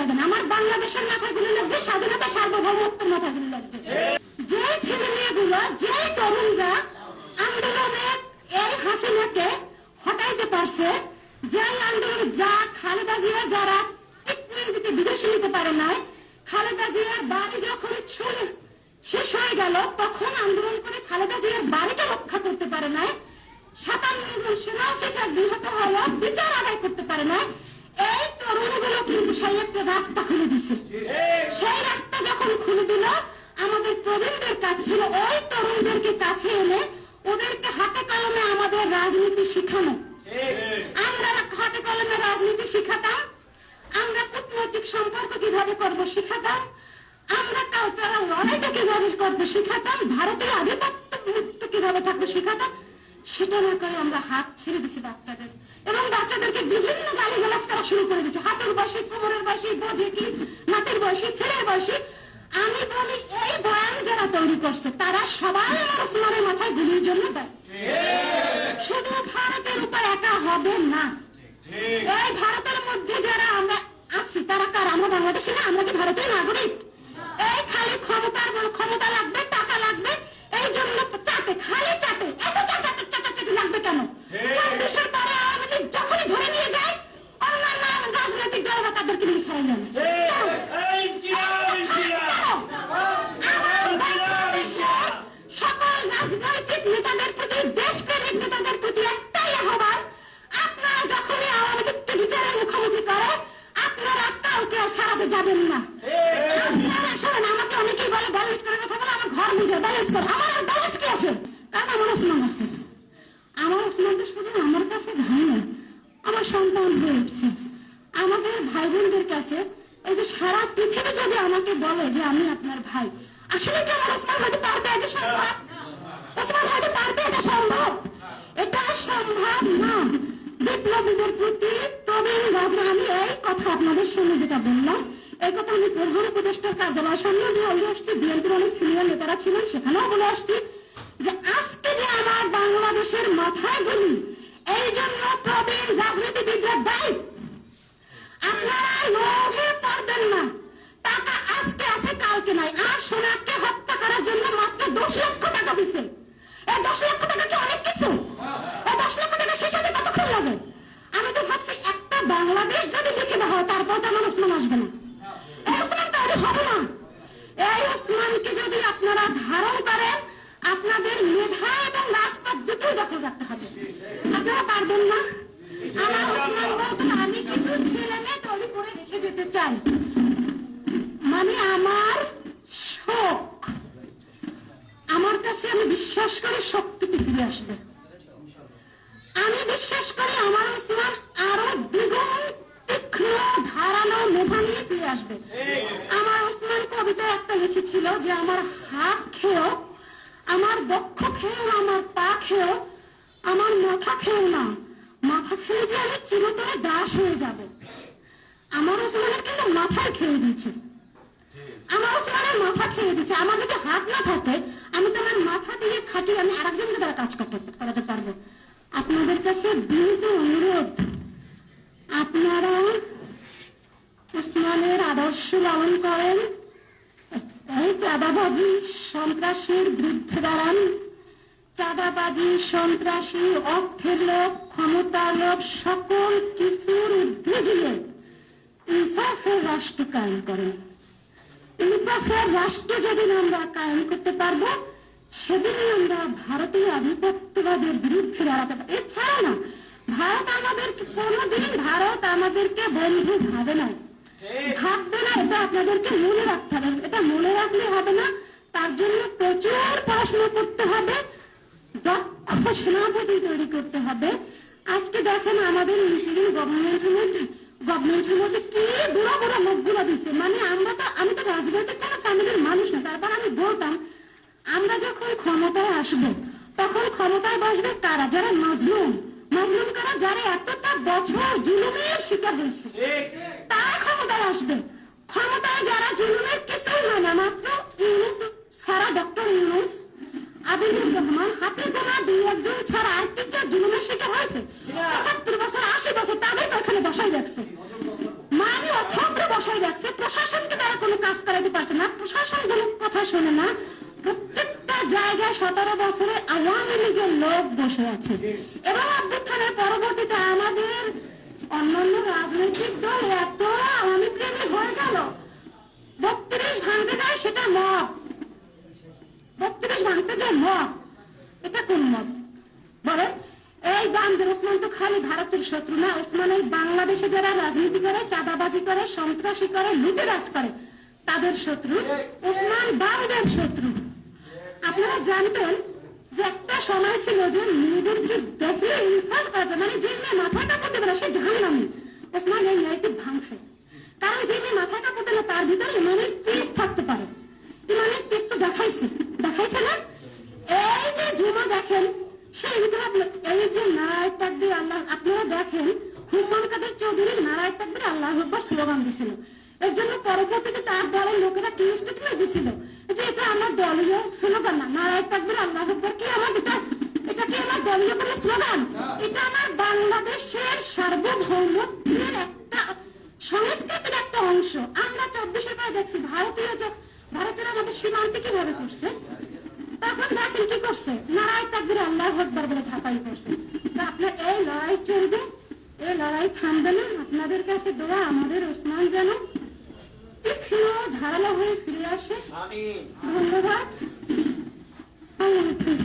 লাগবে না। আমার বাংলাদেশের মাথাগুলো লাগছে স্বাধীনতা সার্বভৌমত্বের মাথাগুলো লাগছে যে ছেলে মেয়েগুলো যে তরুণরা আন্দোলনে এই হাসিনাকে হটাইতে পারছে যে আন্দোলন যা খালেদা জিয়ার যারা ট্রিটমেন্ট দিতে, বিদেশে নিতে পারে নাই, খালেদা জিয়ার বাড়ি যখন ছুঁড়ে শেষ হয়ে গেল, তখন আন্দোলন করে খালেদা জিয়ার বাড়িটা রক্ষা করতে পারে নাই। সাতান্ন জন সেনা অফিসার নিহত হওয়া বিচার আদায় করতে পারে না এই তরুণগুলো কিন্তু সেই একটা রাস্তা খুলে দিছে সেই রাস্তা যখন খুলে দিল আমাদের প্রবীণদের কাজ ছিল ওই তরুণদেরকে কাছে এনে ওদেরকে হাতে কলমে আমাদের রাজনীতি শিখানো আমরা হাতে কলমে রাজনীতি শিখাতাম আমরা কূটনৈতিক সম্পর্ক কীভাবে করব শিখাতাম? আমরা কালচারাল লড়াইটা কীভাবে করব শিখাতাম? ভারতীয় আধিপত্য কীভাবে থাকব শিখাতাম? আমরা হাত ছেড়ে বাচ্চাদের। এবং বাচ্চাদেরকে বিভিন্ন গালি করা শুরু করে হাতের বয়সী, কোমরের বয়সী কি বয়সী, ছেলের বয়সী। আমি বলি, এই যারা তৈরি করছে, তারা সবাই আমার মাথায় গুলির জন্য দেয় শুধু ভারতের উপর একা হবে না। এই ভারতের মধ্যে যারা আমরা আছি, তারা কার? আমরা বাংলাদেশি না? আমরা কি ভারতের নাগরিক? এই খালি ক্ষমতার ক্ষমতা লাগবে এই জন্য চাটে খালি চাটে এত চাটাচাটি চাটাচাটি লাগবে কেন চব্বিশের পরে আওয়ামী লীগ যখনই ধরে নিয়ে যায় অন্যান্য রাজনৈতিক দলরা তাদেরকে নিয়ে ছাড়াই নেন আমার বাংলাদেশের সকল রাজনৈতিক নেতাদের প্রতি দেশপ্রেমিক নেতাদের প্রতি একটাই আহ্বান আপনারা যখনই আওয়ামী লীগকে বিচারের মুখোমুখি করে আপনারা কাউকে ছাড়াতে যাবেন না আপনারা শোনেন আমাকে অনেকেই বলে ব্যালেন্স করে কথা বলে আমার ঘর বুঝে ব্যালেন্স করে আমার ব্যালেন্স কি আছে কারণ আমার ওসমান আছে আমার ওসমান তো শুধু আমার কাছে না আমার সন্তান হয়ে উঠছে আমাদের ভাই বোনদের কাছে এই যে সারা পৃথিবী যদি আমাকে বলে যে আমি আপনার ভাই, আসলে কি আমার ওসমান হয়তো পারবে? এটা সম্ভব? ওসমান হয়তো পারবে? এটা সম্ভব? এটা সম্ভব না। বিপ্লবীদের প্রতি প্রবীণ আমি এই কথা আপনাদের সামনে যেটা বললাম, এই কথা আমি প্রধান উপদেষ্টার কার্যালয়ের সামনে বলে আসছি, বিএনপির অনেক সিনিয়র নেতারা ছিলেন, সেখানেও বলে আসছি যে আজকে যে আমার বাংলাদেশের মাথায় গুলি, এই জন্য প্রবীণ রাজনীতিবিদরা দায়ী। আপনারা লোভে পারবেন না। টাকা আজকে আছে, কালকে নাই। আর সোনাকে হত্যা করার জন্য মাত্র দশ লক্ষ টাকা দিছে। এই দশ লক্ষ টাকা কি অনেক কিছু? এই দশ লক্ষ টাকা শেষ হতে কতক্ষণ লাগে? আমি তো ভাবছি একটা বাংলাদেশ যদি লিখে দেওয়া হয়, তারপর তো আমার ওসমান আসবে না। এই ওসমান তৈরি হবে না। এই ওসমানকে যদি আপনারা ধারণ করেন, আপনাদের মেধা এবং রাজপথ দুটোই দখল রাখতে হবে। আপনারা পারবেন না? আমার কিছু তৈরি করে রেখে যেতে চাই। মানে আমার শোক। আমার কাছে আমি বিশ্বাস করি শক্তিতে ফিরে আসবে। আমি বিশ্বাস করি আমার ওসমান আরও দ্বিগুণ তীক্ষ্ণ, ধারালো মেধা নিয়ে ফিরে আসবে। আমার ওসমান কবিতা একটা লিখেছিল যে, আমার হাত খেয়েও, আমার বক্ষ খেয়েও, আমার পা খেয়েও, আমার মাথা খেয়েও না। মাথা খেয়ে যে আমি চিরতরে দাস হয়ে যাব। আমার ওসমানের কিন্তু মাথায় খেয়ে দিয়েছে। আমার ওসমানের মাথা খেয়ে দিচ্ছে আমার যদি হাত না থাকে, আমি তো আমার মাথা দিয়ে খাটিয়ে আমি আরেকজনকে দ্বারা কাজ করতে পারব। আপনাদের কাছে বিনীত অনুরোধ, আপনারা উসমানের আদর্শ লালন করেন, এই চাঁদাবাজি সন্ত্রাসের বিরুদ্ধে দাঁড়ান। চাঁদাবাজি সন্ত্রাসী, অর্থের লোভ, ক্ষমতার লোভ, সকল কিছুর ঊর্ধ্বে গিয়ে রাষ্ট্র কায়েম করেন। ইনসাফের রাষ্ট্র যেদিন আমরা কায়েম করতে পারব সেদিনই আমরা ভারতীয় আধিপত্যবাদের বিরুদ্ধে দাঁড়াতে পারব। এছাড়া না ভারত আমাদেরকে কোনোদিন ভারত আমাদেরকে বন্ধু ভাবে না ভাববে না এটা আপনাদেরকে মনে রাখতে হবে। এটা মনে রাখলে হবে না তার জন্য প্রচুর পড়াশোনা করতে হবে দক্ষ সেনাপতি তৈরি করতে হবে। আজকে দেখেন আমাদের ইন্টারিম গভর্নমেন্টের মধ্যে গভর্নমেন্টের মধ্যে কি বুড়ো বুড়ো লোকগুলো দিচ্ছে মানে আমরা তো আমি তো রাজনৈতিক কোনো ফ্যামিলির মানুষ না, তারপর আমি বলতাম, আমরা যখন ক্ষমতায় আসব, তখন ক্ষমতায় বসবে কারা? যারা মাজলুম। মাজলুম কারা? যারা এতটা বছর জুলুমের শিকার হয়েছে। তারা ক্ষমতায় আসবে। ক্ষমতায় যারা জুলুমের কিছুই হয় না, মাত্র ইউনুস, সারা ডক্টর ইউনুস আবিদুর রহমান হাতে গোনা দুই একজন ছাড়া আর কি কেউ জুলুমের শিকার হয়েছে পঁচাত্তর বছর আশি বছর তাদের তো এখানে বসাই রাখছে মানে অথগ্র বসাই রাখছে প্রশাসনকে তারা কোনো কাজ করাতে পারছে না প্রশাসন কোনো কথা শোনে না প্রত্যেকটা জায়গায় সতেরো বছরে আওয়ামী লীগের লোক বসে আছে এবং অভ্যুত্থানের পরবর্তীতে আমাদের অন্যান্য রাজনৈতিক দল এত আওয়ামী প্রেমী হয়ে গেল বত্রিশ ভাঙতে যায় সেটা মত বত্রিশ ভাঙতে যায় মত এটা কোন মত? বলেন, এই বান্দের ওসমান তো খালি ভারতের শত্রু না, ওসমান এই বাংলাদেশে যারা রাজনীতি করে, চাঁদাবাজি করে, সন্ত্রাসী করে, লুটেরাজ করে, তাদের শত্রু ওসমান বান্দের শত্রু। আপনারা জানতেন যে একটা সময় ছিল যে মেয়েদেরকে দেখলে ইনসাল্ট করা যায় মানে যে মেয়ে মাথায় কাপড় দেবে না সে জাহান্নামী। ওসমান এই নেগেটিভ ভাঙছে। কারণ যে মেয়ে মাথায় কাপড় দেবে তার ভিতরে ইমানের তেজ থাকতে পারে। ইমানের তেজ তো দেখাইছে। দেখাইছে না? এই যে ঝুমা দেখেন সেই ভিতরে এই যে নারায় তাকবির আল্লাহ আপনারা দেখেন হুম্মান কাদের চৌধুরী নারায় তাকবির আল্লাহ আকবর স্লোগান দিছিল। এর জন্য পরবর্তীতে তার দলের লোকেরা কি স্টেটমেন্ট দিছিল? যে এটা আমার দলীয় স্লোগান না। নারায় তাকবির আল্লাহ আকবর কি আমার এটা এটা কি আমার দলীয় কোনো স্লোগান? এটা আমার বাংলাদেশের সার্বভৌমত্বের একটা সংস্কৃতির একটা অংশ। আমরা চব্বিশের পরে দেখছি ভারতীয় সীমান্তে কীভাবে করছে? তখন দেখেন কি করছে? লড়াই তাকবির আল্লাহ বলে ঝাঁপাই করছে। তো আপনার এই লড়াই চলবে এই লড়াই থামবে না। আপনাদের কাছে দোয়া আমাদের ওসমান যেন তীক্ষ্ণ ধারালো হয়ে ফিরে আসে। ধন্যবাদ। আল্লাহ হাফিজ।